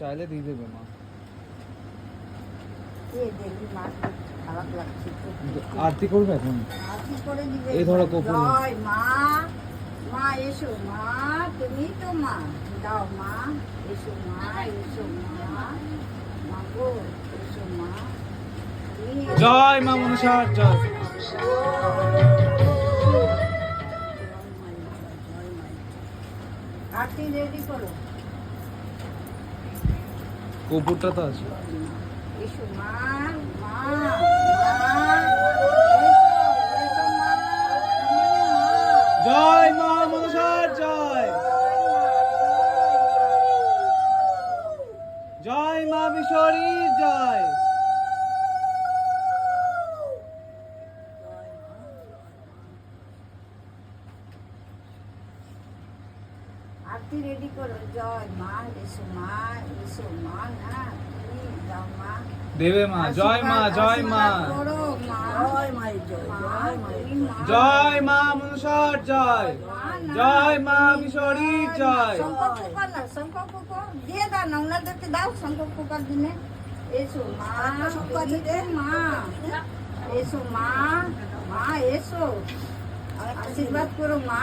চাইলে দিয়ে দেবে মা। আরতি করবে এখন? এই ধরো কপুর মা। মা এসো মা তুমি তো মা। দাও মা এসো মা এসো মা। মা গো এসো মা। জয় মা মনসার জয়। আরতি রেডি করো। কপুরটা তো আছে। এসো মা মা জয় মা মনসার জয়। জয় মা বিশ্বরী জয়। আরতি রেডি করো। জয় মা এসো মা এসো মা না মা। দেবে মা জয় মা জয় মা। আশীর্বাদ করো মা। জয় মা জয় মা জয় মা মনসার জয় জয় মা বিশ্বরী জয়। শঙ্কর পুকার দিয়ে দাও না ওনাদেরকে দাও শঙ্কর পুকার দিনে। এসো মা মা। এসো মা মা এসো। আশীর্বাদ করো মা।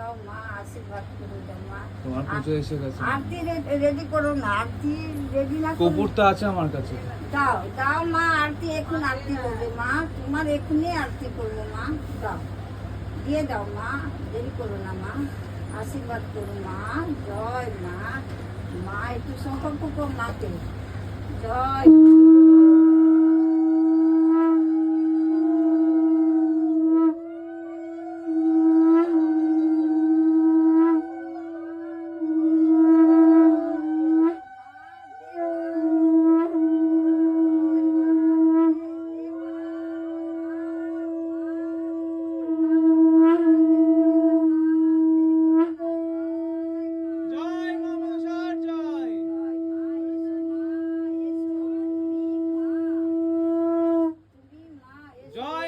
দাও মা আশীর্বাদ করো দাও মা। তোমার পুজো এসে গেছে। আরতি রেডি করো না আরতি রেডি না কপুর তো আছে আমার কাছে। দাও দাও মা আরতি এখন আরতি করবে মা। তোমার এখনই আরতি করব মা। দাও। দিয়ে দাও মা। দেরি করো না মা। আশীর্বাদ করো মা। জয় মা। মা একটু সংকল্প করো মাকে। জয়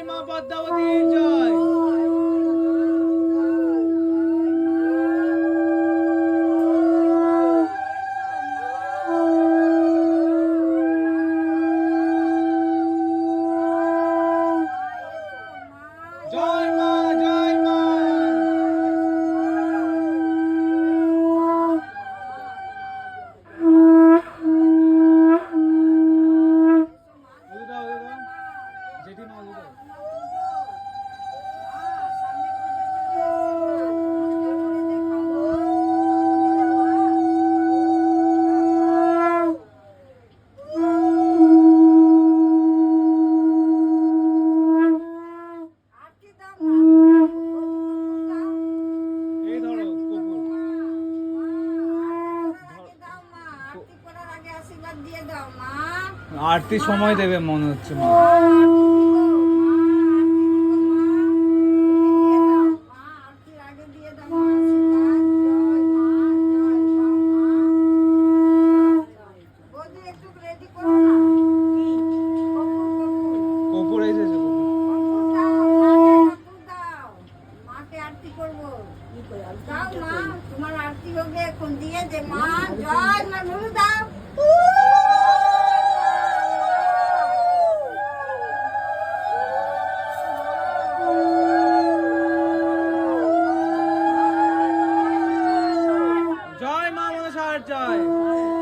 মা পদ্মাবতীর জয়। আরতির সময় দেবে মনে হচ্ছে মা Hard Dye.